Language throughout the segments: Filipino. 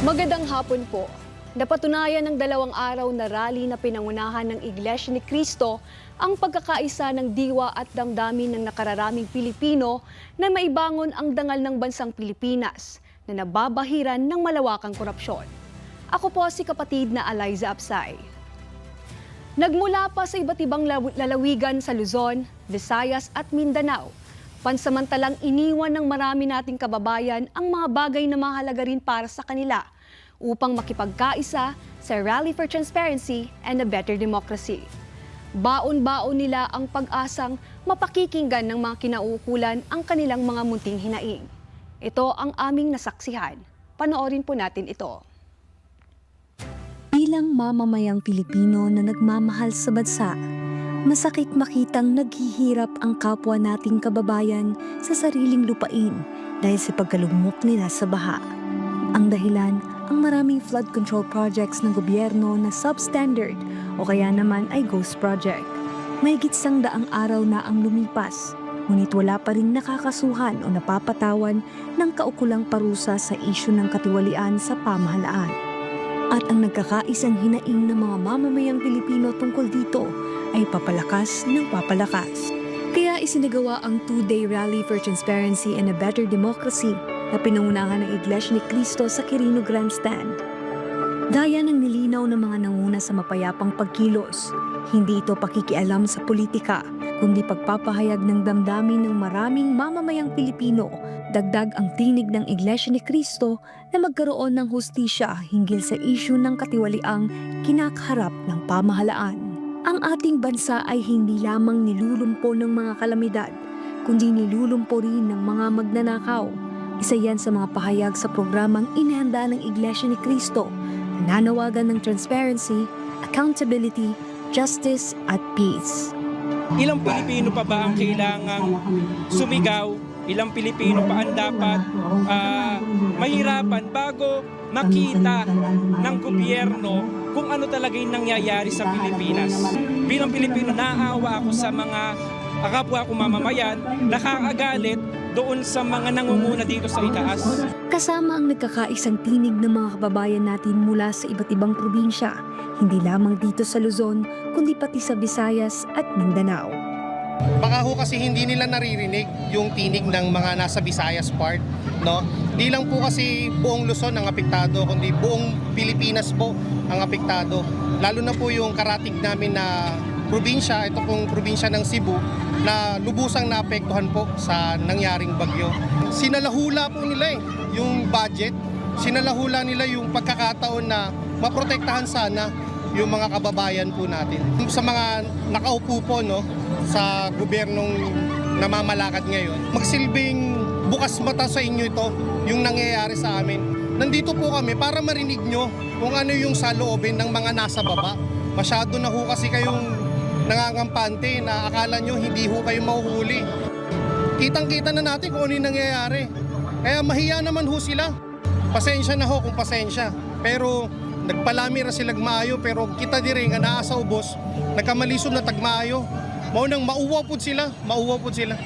Magandang hapon po. Napatunayan ng dalawang araw na rally na pinangunahan ng Iglesia ni Cristo ang pagkakaisa ng diwa at damdamin ng nakararaming Pilipino na maibangon ang dangal ng bansang Pilipinas na nababahiran ng malawakang korupsyon. Ako po si kapatid na Eliza Apsay. Nagmula pa sa iba't ibang law- lalawigan sa Luzon, Visayas at Mindanao. Pansamantalang iniwan ng marami nating kababayan ang mga bagay na mahalaga rin para sa kanila upang makipagkaisa sa Rally for Transparency and a Better Democracy. Baon-baon nila ang pag-asang mapakikinggan ng mga kinauukulan ang kanilang mga munting hinaing. Ito ang aming nasaksihan. Panoorin po natin ito. Bilang mamamayang Pilipino na nagmamahal sa bansa, masakit makitang naghihirap ang kapwa nating kababayan sa sariling lupain dahil sa pagkalugmok nila sa baha. Ang dahilan, ang maraming flood control projects ng gobyerno na substandard o kaya naman ay ghost project. May gitsang daang araw na ang lumipas, ngunit wala pa rin nakakasuhan o napapatawan ng kaukulang parusa sa isyu ng katiwalian sa pamahalaan. At ang nagkakaisang hinaing ng mga mamamayang Pilipino tungkol dito ay papalakas ng papalakas. Kaya isinagawa ang two-day rally for transparency and a better democracy na pinangunahan ng Iglesia ni Cristo sa Quirino Grandstand. Gaya ng nilinaw ng mga nanguna sa mapayapang pagkilos, hindi ito pakikialam sa politika, kundi pagpapahayag ng damdamin ng maraming mamamayang Pilipino dagdag ang tinig ng Iglesia ni Cristo na magkaroon ng hustisya hinggil sa isyu ng katiwaliang kinakaharap ng pamahalaan. Ang ating bansa ay hindi lamang nilulumpo ng mga kalamidad, kundi nilulumpo rin ng mga magnanakaw. Isa yan sa mga pahayag sa programang inihanda ng Iglesia ni Cristo nanawagan ng transparency, accountability, justice at peace. Ilang Pilipino pa ba ang kailangang sumigaw? Ilang Pilipino pa ang dapat ah, mahirapan bago makita ng gobyerno kung ano talaga yung nangyayari sa Pilipinas. Bilang Pilipino, naaawa ako sa mga kapwa ko mamamayan, nakakagalit doon sa mga nangunguna dito sa itaas. Kasama ang nagkakaisang tinig ng mga kababayan natin mula sa iba't ibang probinsya, hindi lamang dito sa Luzon, kundi pati sa Visayas at Mindanao. Baka ho kasi hindi nila naririnig yung tinig ng mga nasa Visayas part, no? Di lang po kasi buong Luzon ang apektado, kundi buong Pilipinas po ang apektado. Lalo na po yung karatig namin na probinsya, ito pong probinsya ng Cebu, na lubusang naapektuhan po sa nangyaring bagyo. Sinalahula po nila eh, yung budget, sinalahula nila yung pagkakataon na maprotektahan sana yung mga kababayan po natin. Sa mga nakaupo po no, sa gobyernong namamalakad ngayon, magsilbing bukas mata sa inyo ito, yung nangyayari sa amin. Nandito po kami para marinig nyo kung ano yung saloobin ng mga nasa baba. Masyado na ho kasi kayong nangangampante na akala nyo hindi ho kayo mahuhuli. Kitang-kita na natin kung ano yung nangyayari. Kaya mahiya naman ho sila. Pasensya na ho kung pasensya. Pero nagpalami ra sila maayo pero kita diri nga naa sa ubos nagkamalisod na tagmaayo mao nang mauwaw pud sila mauwaw pud sila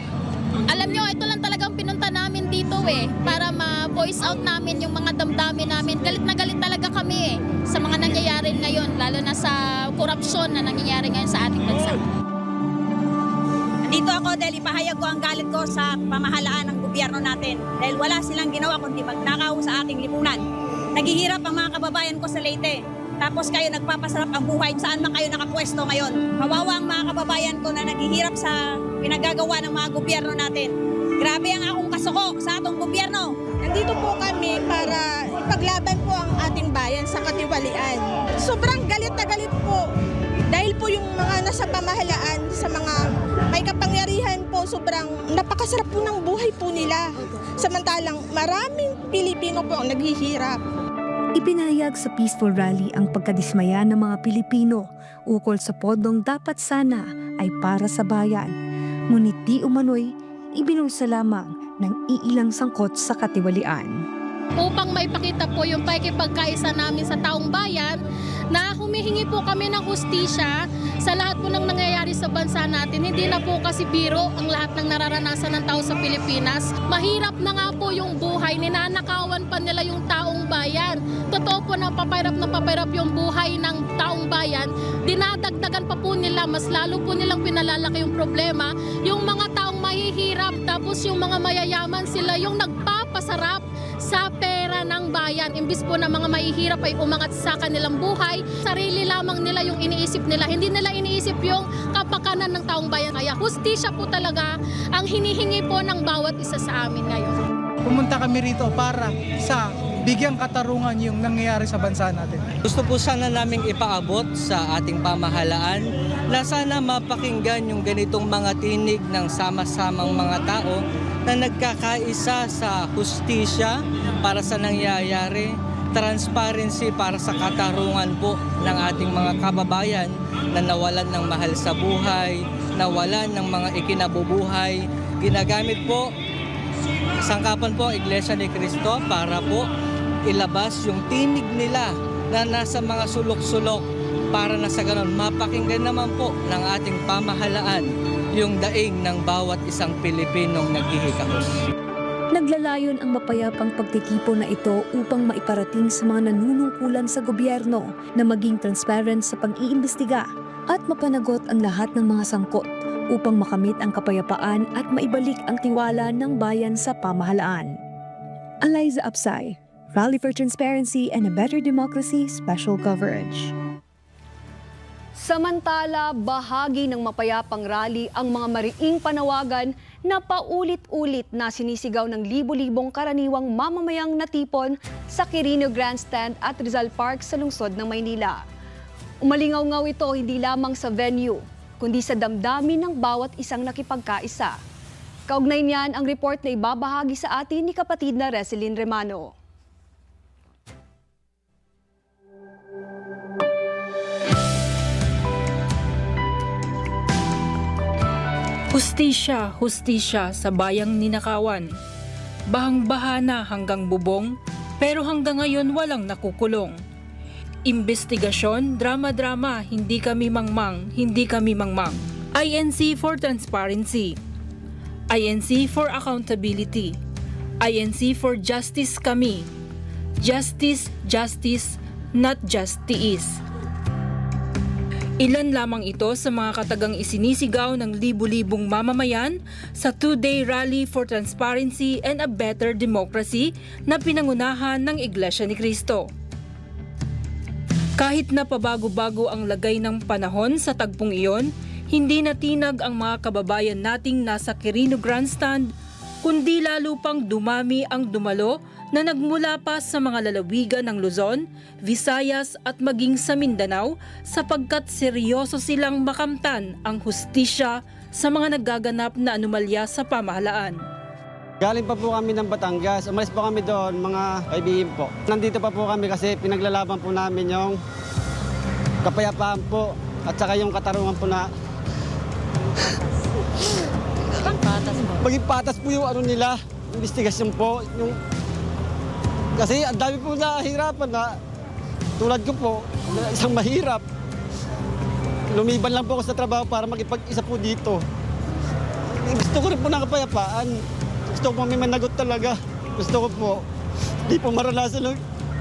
Alam nyo, ito lang talagang eh, para ma-voice out namin yung mga damdamin namin. Galit na galit talaga kami eh, sa mga nangyayari ngayon, lalo na sa korupsyon na nangyayari ngayon sa ating bansa. Dito ako dahil ipahayag ko ang galit ko sa pamahalaan ng gobyerno natin dahil wala silang ginawa kundi magnakaw sa ating lipunan. Naghihirap ang mga kababayan ko sa Leyte. Tapos kayo nagpapasarap ang buhay saan man kayo nakapwesto ngayon. Kawawa ang mga kababayan ko na naghihirap sa pinagagawa ng mga gobyerno natin. Grabe ang akong kasuko sa atong gobyerno. Nandito po kami para ipaglaban po ang ating bayan sa katiwalian. Sobrang galit na galit po. Dahil po yung mga nasa pamahalaan, sa mga may kapangyarihan po, sobrang napakasarap po ng buhay po nila. Samantalang maraming Pilipino po ang naghihirap. Ipinahayag sa peaceful rally ang pagkadismaya ng mga Pilipino ukol sa podong dapat sana ay para sa bayan. Ngunit di umano'y ibinulsa lamang ng iilang sangkot sa katiwalian. Upang maipakita po yung pakikipagkaisa namin sa taong bayan na humihingi po kami ng hustisya sa lahat po ng nangyayari sa bansa natin. Hindi na po kasi biro ang lahat ng nararanasan ng tao sa Pilipinas. Mahirap na nga po yung buhay, ninanakawan pa nila yung taong bayan. totoo po na papirap na papirap yung buhay ng taong bayan, dinadagdagan pa po nila, mas lalo po nilang pinalalaki yung problema. Yung mga taong mahihirap, tapos yung mga mayayaman sila yung nagpapasarap sa pera ng bayan. Imbis po na mga mahihirap ay umangat sa kanilang buhay, sarili lamang nila yung iniisip nila. Hindi nila iniisip yung kapakanan ng taong bayan. Kaya hustisya po talaga ang hinihingi po ng bawat isa sa amin ngayon. pumunta kami rito para sa bigyang katarungan yung nangyayari sa bansa natin. Gusto po sana naming ipaabot sa ating pamahalaan na sana mapakinggan yung ganitong mga tinig ng sama-samang mga tao na nagkakaisa sa hustisya para sa nangyayari, transparency para sa katarungan po ng ating mga kababayan na nawalan ng mahal sa buhay, nawalan ng mga ikinabubuhay. Ginagamit po sangkapan po Iglesia ni Cristo para po ilabas yung tinig nila na nasa mga sulok-sulok para na sa ganon mapakinggan naman po ng ating pamahalaan yung daing ng bawat isang Pilipinong naghihikahos. Naglalayon ang mapayapang pagtitipon na ito upang maiparating sa mga nanunungkulan sa gobyerno na maging transparent sa pag-iimbestiga at mapanagot ang lahat ng mga sangkot upang makamit ang kapayapaan at maibalik ang tiwala ng bayan sa pamahalaan. Eliza Apsay, Rally for Transparency and a Better Democracy Special Coverage. Samantala, bahagi ng mapayapang rally ang mga mariing panawagan na paulit-ulit na sinisigaw ng libo-libong karaniwang mamamayang natipon sa Quirino Grandstand at Rizal Park sa lungsod ng Maynila. Umalingaw-ngaw ito hindi lamang sa venue, kundi sa damdamin ng bawat isang nakipagkaisa. Kaugnay niyan ang report na ibabahagi sa atin ni kapatid na Reselin Remano. Hustisya, hustisya sa bayang ninakawan. Bahang-baha na hanggang bubong, pero hanggang ngayon walang nakukulong. Investigasyon, drama-drama, hindi kami mangmang, hindi kami mangmang. INC for Transparency. INC for Accountability. INC for Justice kami. Justice, justice, not just tiis. Ilan lamang ito sa mga katagang isinisigaw ng libu-libong mamamayan sa two-day rally for transparency and a better democracy na pinangunahan ng Iglesia ni Cristo. Kahit na pabago-bago ang lagay ng panahon sa tagpong iyon, hindi natinag ang mga kababayan nating nasa Quirino Grandstand, kundi lalo pang dumami ang dumalo na nagmula pa sa mga lalawigan ng Luzon, Visayas at maging sa Mindanao sapagkat seryoso silang makamtan ang hustisya sa mga nagaganap na anomalya sa pamahalaan. Galing pa po kami ng Batangas. Umalis po kami doon, mga kaibigan po. Nandito pa po kami kasi pinaglalaban po namin yung kapayapaan po at saka yung katarungan po na maging patas po yung ano nila, investigasyon po. Yung... Kasi ang dami po nahihirapan na tulad ko po, na isang mahirap. Lumiban lang po ako sa trabaho para makipag-isa po dito. Gusto ko rin po ng kapayapaan. Gusto ko may managot talaga. Gusto ko po, di po maranasan ng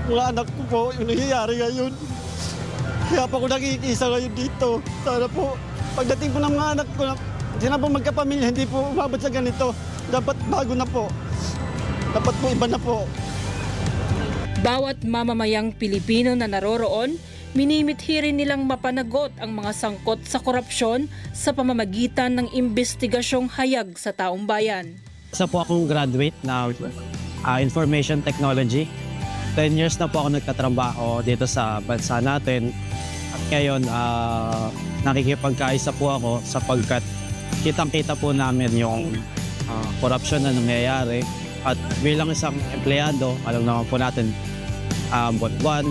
mga anak ko po yung nangyayari ngayon. Kaya po ako nakikisa ngayon dito. Sana po, pagdating po ng mga anak ko, sila po magkapamilya, hindi po umabot sa ganito. Dapat bago na po. Dapat po iba na po. Bawat mamamayang Pilipino na naroroon, minimithi rin nilang mapanagot ang mga sangkot sa korupsyon sa pamamagitan ng investigasyong hayag sa taong bayan. Isa po akong graduate na ah, Information Technology. 10 years na po ako nagtatrabaho dito sa bansa natin. At ngayon, ah, nakikipagkaisa po ako sapagkat kitang-kita po namin yung ah, corruption na nangyayari. At bilang isang empleyado, alam naman po natin, uh, buwan-buwan,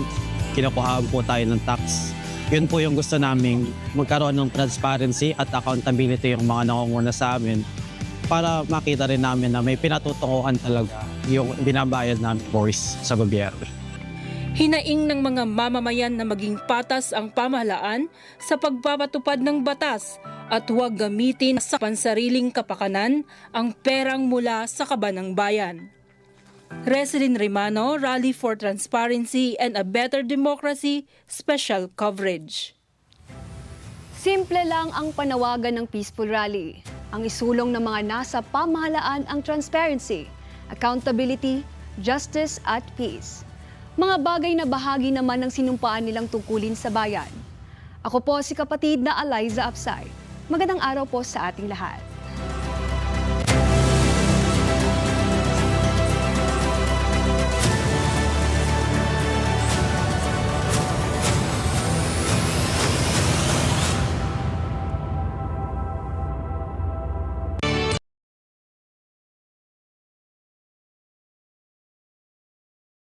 kinukuhaan po tayo ng tax. Yun po yung gusto namin magkaroon ng transparency at accountability yung mga nangunguna sa amin para makita rin namin na may pinatutunguhan talaga yung binabayad namin voice sa gobyerno. Hinaing ng mga mamamayan na maging patas ang pamahalaan sa pagpapatupad ng batas at huwag gamitin sa pansariling kapakanan ang perang mula sa kaban ng bayan. Reslin Rimano, Rally for Transparency and a Better Democracy, special coverage. Simple lang ang panawagan ng peaceful rally. Ang isulong ng mga nasa pamahalaan ang transparency, accountability, justice at peace. Mga bagay na bahagi naman ng sinumpaan nilang tungkulin sa bayan. Ako po si kapatid na Eliza Apsay. Magandang araw po sa ating lahat.